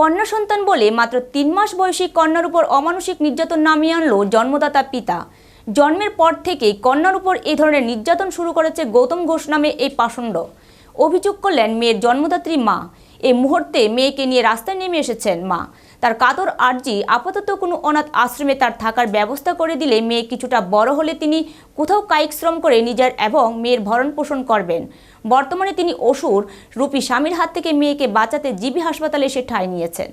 কন্যা সন্তান বলে মাত্র তিন মাস বয়সী কন্যার উপর অমানসিক নির্যাতন নামিয়ে আনলো জন্মদাতা পিতা। জন্মের পর থেকেই কন্যার উপর এই ধরনের নির্যাতন শুরু করেছে গৌতম ঘোষ নামে এই পাষণ্ড। অভিযোগ করলেন মেয়ের জন্মদাত্রী মা। এই মুহূর্তে মেয়েকে নিয়ে রাস্তায় নেমে এসেছেন মা। তার কাতর আর্জি আপাতত কোনো অনাথ আশ্রমে তার থাকার ব্যবস্থা করে দিলে মেয়ে কিছুটা বড় হলে তিনি কোথাও কায়িক শ্রম করে নিজের এবং মেয়ের ভরণ পোষণ করবেন। বর্তমানে তিনি অসুর। রূপী স্বামীর হাত থেকে মেয়েকে বাঁচাতে জিবি হাসপাতালে এসে ঠাঁই নিয়েছেন।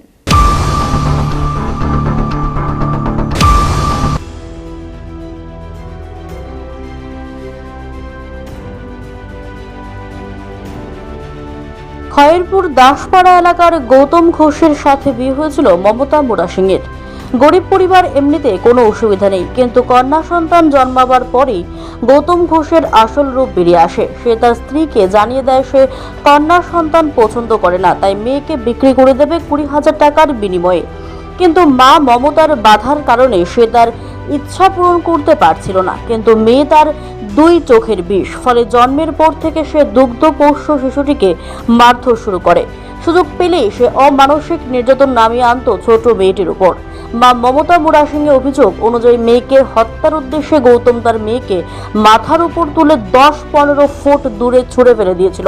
খয়েরপুর দাসপাড়া এলাকার গৌতম ঘোষের সাথে বিয়ে হয়েছিল মমতা মুরা সিংয়ের গরিব পরিবার এমনিতে কোনো অসুবিধা নেই, কিন্তু কন্যা সন্তান জন্মাবার পরেই গৌতম ঘোষের আসল রূপ বেরিয়ে আসে। সে তার স্ত্রীকে জানিয়ে দেয়, সে কন্যা সন্তান পছন্দ করে না, তাই মেয়েকে বিক্রি করে দেবে কুড়ি হাজার টাকার বিনিময়ে। কিন্তু মা মমতার বাধার কারণে সে তার ইচ্ছা পূরণ করতে পারছিল না, কিন্তু মেয়ে তার দুই চোখের বিষ, ফলে জন্মের পর থেকে সে দুগ্ধ পোষ্য শিশুটিকে মারধর শুরু করে। সুযোগ পেলেই সে অমানসিক নির্যাতন নামিয়ে আনতো ছোট মেয়েটির উপর। মা মমতা মুরা সিংহে অভিযোগ অনুযায়ী মেয়েকে হত্যার উদ্দেশ্যে গৌতম তার মেয়েকে মাথার উপর তুলে দশ পনেরো ফুট দূরে ছুঁড়ে ফেলে দিয়েছিল।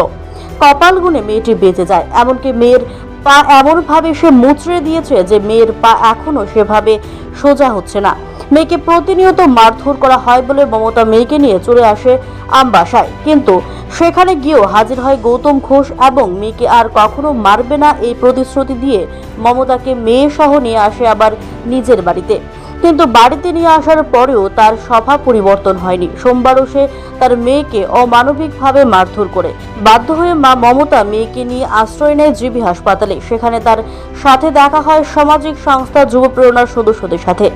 কপাল গুনে মেয়েটি বেঁচে যায়। এমনকি মেয়ের পা এমনভাবে সে মুচড়ে দিয়েছে যে মেয়ের পা এখনও সেভাবে সোজা হচ্ছে না। মেয়েকে প্রতিনিয়ত মারধর করা হয় বলে মমতা মেয়েকে নিয়ে চলে আসে আমবাসায়। কিন্তু সেখানে গিয়েও হাজির হয় গৌতম ঘোষ এবং মেয়েকে আর কখনো মারবে না এই প্রতিশ্রুতি দিয়ে মমতাকে মেয়ে সহ নিয়ে আসে আবার নিজের বাড়িতে। কিন্তু বাড়িতে নিয়ে আসার পরেও তার স্বভাব পরিবর্তন হয়নি। সোমবারও সে তার মেয়েকে অমানবিকভাবে মারধর করে। বাধ্য হয়ে মা মমতা মেয়েকে নিয়ে আশ্রয় নেয় জিবি হাসপাতালে। সেখানে তার সাথে দেখা হয় সামাজিক সংস্থা যুব প্রেরণার সদস্যদের সাথে।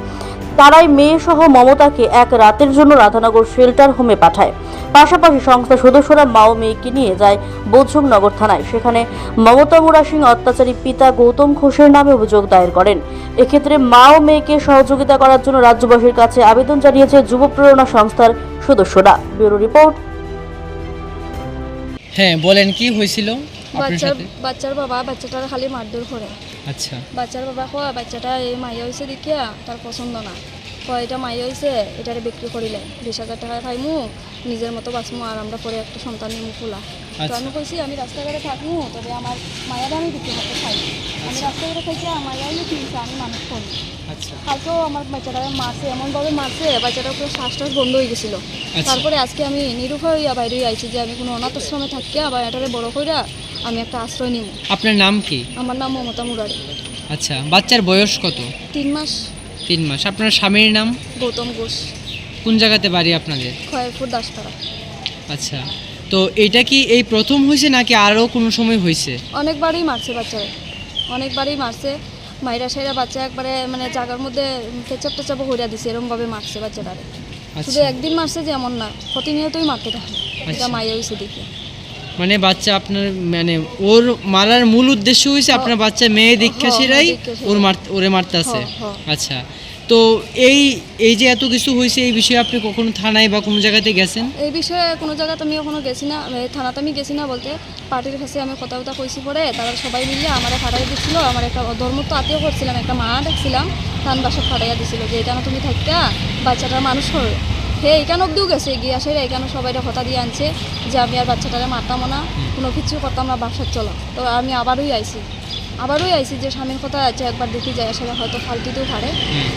তারাই মেয়ে সহ মমতাকে এক রাতের জন্য রাধানগর শেল্টার হোমে পাঠায়। পাশাপাশি সংস্থার সদস্যরা মা ও মেয়েকে নিয়ে যায় বোঝুমনগর থানায়। সেখানে মমতা মুরা সিং অত্যাচারী পিতা গৌতম ঘোষের নামে অভিযোগ দায়ের করেন। এক্ষেত্রে মা ও মেয়েকে সহযোগিতা করার জন্য রাজ্যবাসীর কাছে আবেদন জানিয়েছে যুব প্রেরণা সংস্থার সদস্যরা। Bureau report. হ্যাঁ বলেন কি হয়েছিল বাচ্চার বাবা বাচ্চাটার খালি মারধর করে। আচ্ছা। বাচ্চার বাবা কয় বাচ্চাটা এই মাইয়া হয়েছে দেখিয়া তার পছন্দ না। কয় এটা মাইয়া হয়েছে এটারে বিক্রি করিলে। বিশ হাজার টাকা খাইমু নিজের মতো বাঁচমু আর আমরা পরে একটা সন্তান নিমু খোলা তো আচ্ছা। আমি কইছি আমি রাস্তাঘাটে থাকমু তবে আমার মায়াটা আমি বিক্রি করতে খাই। আমি রাস্তাঘাটে থাকি আমার মায়াই কিনছে আমি মানুষ করি। আচ্ছা। কালকেও আমার বাচ্চাটাকে মারছে এমনভাবে মারছে বাচ্চাটা পুরো শ্বাস টাস বন্ধ হয়ে গেছিল। আচ্ছা। তারপরে আজকে আমি নিরুপায় হইয়া বাইরে আইছি যে আমি কোনো অনাথ আশ্রমে থাকিয়া বা এটারে বড় কইরা আমি একটা আশ্রয় নিব। আপনার নাম কি? আমার নাম মমতা মুরারি। আচ্ছা বাচ্চার বয়স কত? তিন মাস। তিন মাস। আপনার স্বামীর নাম? গৌতম ঘোষ। কোন জায়গাতে বাড়ি আপনাদের? খয়েরপুর দাসপাড়া। আচ্ছা তো এটা কি এই প্রথম হয়েছে নাকি আরও কোনো সময় হয়েছে? অনেকবারই মারছে বাচ্চারা। অনেকবারই মারছে। মাইরা সাইরা বাচ্চা একবারে মানে জায়গার মধ্যে কেচাপ টেচাপ হইয়া দিছে এরকমভাবে মারছে বাচ্চাটারে শুধু আচ্ছা। একদিন মারছে যে এমন না প্রতিনিয়তই মারতে থাকে। এটা আচ্ছা। মাইয়া হয়েছে দেখে। মানে বাচ্চা আপনার মানে ওর মারার মূল উদ্দেশ্য হয়েছে আপনার বাচ্চা মেয়ে দীক্ষা হ্যাঁ, সেরাই ওর মার ওরে মারতেছে। হ্যাঁ, হ্যাঁ। আচ্ছা তো এই এই যে এত কিছু হয়েছে এই বিষয়ে আপনি কখনো থানায় বা কোনো জায়গাতে গেছেন? এই বিষয়ে কোনো জায়গাতে আমি এখনও গেছি না থানাতে আমি গেছি না বলতে পার্টির কাছে আমি কথা কথা কইছি পরে তারা সবাই মিলে আমার ফাটাই দিচ্ছিল আমার একটা ধর্ম তো আত্মীয় করছিলাম একটা মা দেখছিলাম তান বাসা ফাটাইয়া দিছিল যে এটা তুমি থাকিয়া বাচ্চাটা মানুষ করবে হে এখানে অব্দিও গেছে? গিয়া সেরা এখানে সবাই কথা দিয়ে আনছে যে আমি আর বাচ্চাটারে মারতাম না? কোনো কিছু করতাম না বাসার চলো। তো আমি আবারই আইছি। আবারই আইছি যে স্বামীর কথা আছে একবার দেখি যায় আসলে হয়তো ফালতুতেও পারে।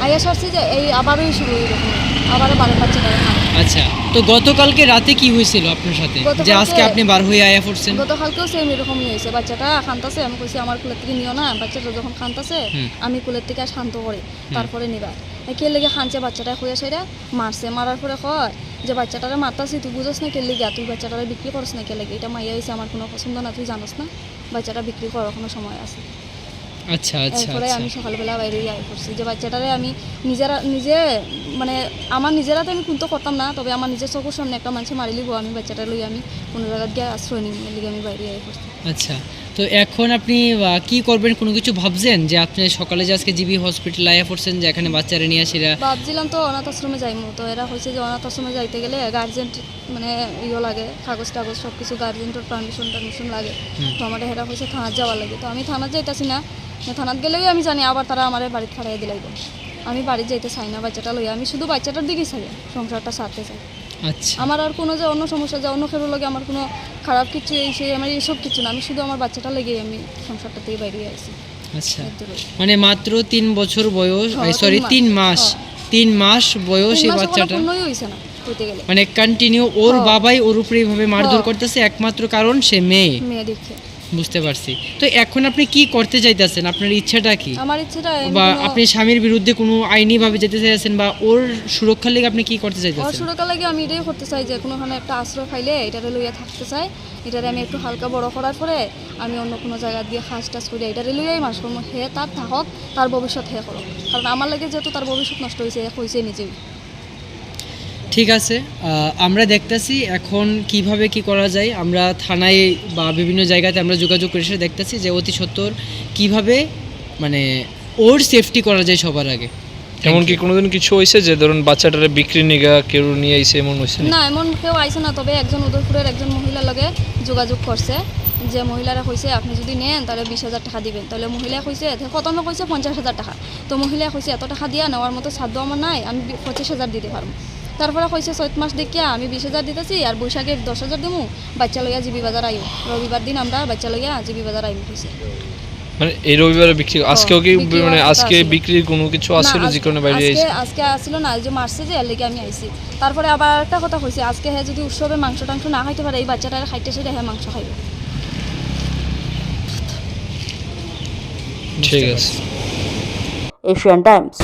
আইয়া সারছি যে এই আবারই শুরু এরকম আবারও বারের বাচ্চাটারে মারে আচ্ছা তো গতকালকে রাতে কি হয়েছিল আপনার সাথে? যে আজকে আপনি বার হয়ে আয়া পড়ছেন? গতকালকেও সেম এরকমই হয়েছে। বাচ্চাটা খান্তাছে আমি কইছি আমার কুলের থেকে নিও না বাচ্চাটা যখন খান্তাছে আমি কুলের থেকে শান্ত করি। তারপরে নিবা। কে লেগে খানছে বাচ্চাটা খুঁয়ে সেটা মারছে মারার পরে কয় যে বাচ্চাটারে মারতাছি তুই বুঝোস না কে লেগে? তুই বাচ্চাটারে বিক্রি করস না কে লেগে? এটা মাইয়া হয়েছে আমার কোনো পছন্দ না তুই জানোস না? বাচ্চাটা বিক্রি করার কোনো সময় আছে। আচ্ছা আচ্ছা এরপরে আচ্ছা আমি সকালবেলা বাইরে আই করছি। যে বাচ্চাটারে আমি নিজেরা নিজে মানে আমার নিজেরাতে আমি কিন্তু করতাম না তবে আমার নিজের চোখের সামনে একটা মানুষ মারি লিব আমি বাচ্চাটা লই আমি কোনো জায়গায় গিয়ে আশ্রয় নিই আমি বাইরে আই করছি। আচ্ছা। তো এখন আপনি কি করবেন? কোনো কিছু ভাবছেন? যে আপনি সকালে যে আজকে জিবি হসপিটালে আয়া পড়ছেন যে এখানে বাচ্চারা নিয়ে আসিরা ভাবছিলাম তো অনাথ আশ্রমে যাইমু। তো এরা হয়েছে যে অনাথ আশ্রমে যাইতে গেলে গার্জেন্ট মানে ইয়ে লাগে কাগজ টাগজ সব কিছু গার্জেন্টের পারমিশন টারমিশন লাগে। তো আমার হেরা হয়েছে থানার যাওয়ার লাগে। তো আমি থানার যাইতাছি না। থানাত গেলেও আমি জানি আবার তারা আমার বাড়িতে ফাড়াই দিলাইব। আমি বাড়ি যাইতে চাই না বাচ্চাটা লইয়া। আমি শুধু বাচ্চাটার দিকেই চাই সংসারটা সারতে চাই। আমার আর কোনো যে অন্য সমস্যা যে অন্য খেলোর লাগে আমার কোনো খারাপ কিছু এই সেই আমার এইসব কিছু না। আমি শুধু আমার বাচ্চাটা লেগেই আমি সংসারটা থেকে বাইরে আসি আচ্ছা। মানে মাত্র তিন বছর বয়স হ্যাঁ, সরি তিন তিন মাস। হ্যাঁ। তিন মাস বয়স তিন এই বাচ্চাটা মানে কন্টিনিউ ওর হ্যাঁ। বাবাই ওর উপরে এইভাবে মারধর হ্যাঁ। করতেছে একমাত্র কারণ সে মেয়ে। মেয়ে দেখে। বুঝতে পারছি। তো এখন আপনি কি করতে চাইতেছেন আপনার ইচ্ছাটা কি? আমার ইচ্ছাটা বা আপনি স্বামীর বিরুদ্ধে কোনো আইনি ভাবে যেতে চাইছেন বা ওর সুরক্ষার লেগে আপনি কি করতে চাইতেছেন ওর চাইতেছেন সুরক্ষা লাগে আমি এটাই করতে চাই যে কোনোখানে একটা আশ্রয় খাইলে এটারে লইয়া থাকতে চাই। এটারে আমি একটু হালকা বড় করার পরে আমি অন্য কোনো জায়গা দিয়ে খাস টাস করে এটারে লইয়াই মাস করব হে তার থাকক তার ভবিষ্যৎ হে করো কারণ আমার লাগে যেহেতু তার ভবিষ্যৎ নষ্ট হয়েছে হয়েছে নিজেই। ঠিক আছে আমরা দেখতেছি এখন কীভাবে কি করা যায়। আমরা থানায় বা বিভিন্ন জায়গাতে আমরা যোগাযোগ করে এসে দেখতেছি যে অতি সত্বর কীভাবে মানে ওর সেফটি করা যায় সবার আগে। এমন কি কোনোদিন কিছু হয়েছে যে ধরুন বাচ্চাটারে বিক্রি নিগা কেউ নিয়ে আইছে এমন হয়েছে? না এমন কেউ আইসে না তবে একজন উদয়পুরের একজন মহিলার লগে যোগাযোগ করছে যে মহিলারা কইছে আপনি যদি নেন তাহলে বিশ হাজার টাকা দিবেন। তাহলে মহিলা কইছে প্রথমে কইছে? পঞ্চাশ হাজার টাকা। তো মহিলা কইছে এত টাকা দিয়া নেওয়ার মতো সাধ্য আমার নাই আমি পঁচিশ হাজার দিতে পারব। তারপরে কইছে চৈত মাস দেখিয়া আমি বিশ হাজার দিতেছি আর বৈশাখে দশ হাজার দিমু বাচ্চা লইয়া জিবি বাজার আইব রবিবার দিন আমরা বাচ্চা লইয়া জিবি বাজার আইব কইছে। মানে এই রবিবারে বিক্রি আজকেও কি মানে আজকে। বিক্রির কোনো কিছু আসছিল না, যে আজ- কারণে বাইরে আজকে আইছে? আজকে আসছিল না যে মারছে যে এর লেগে আমি আইছি। তারপরে আবার একটা কথা কইছে আজকে হ্যাঁ যদি উৎসবে মাংস টাংস না খাইতে পারে এই বাচ্চাটার খাইতে সেটা হ্যাঁ মাংস খাইবে। ঠিক আছে। Asian Times.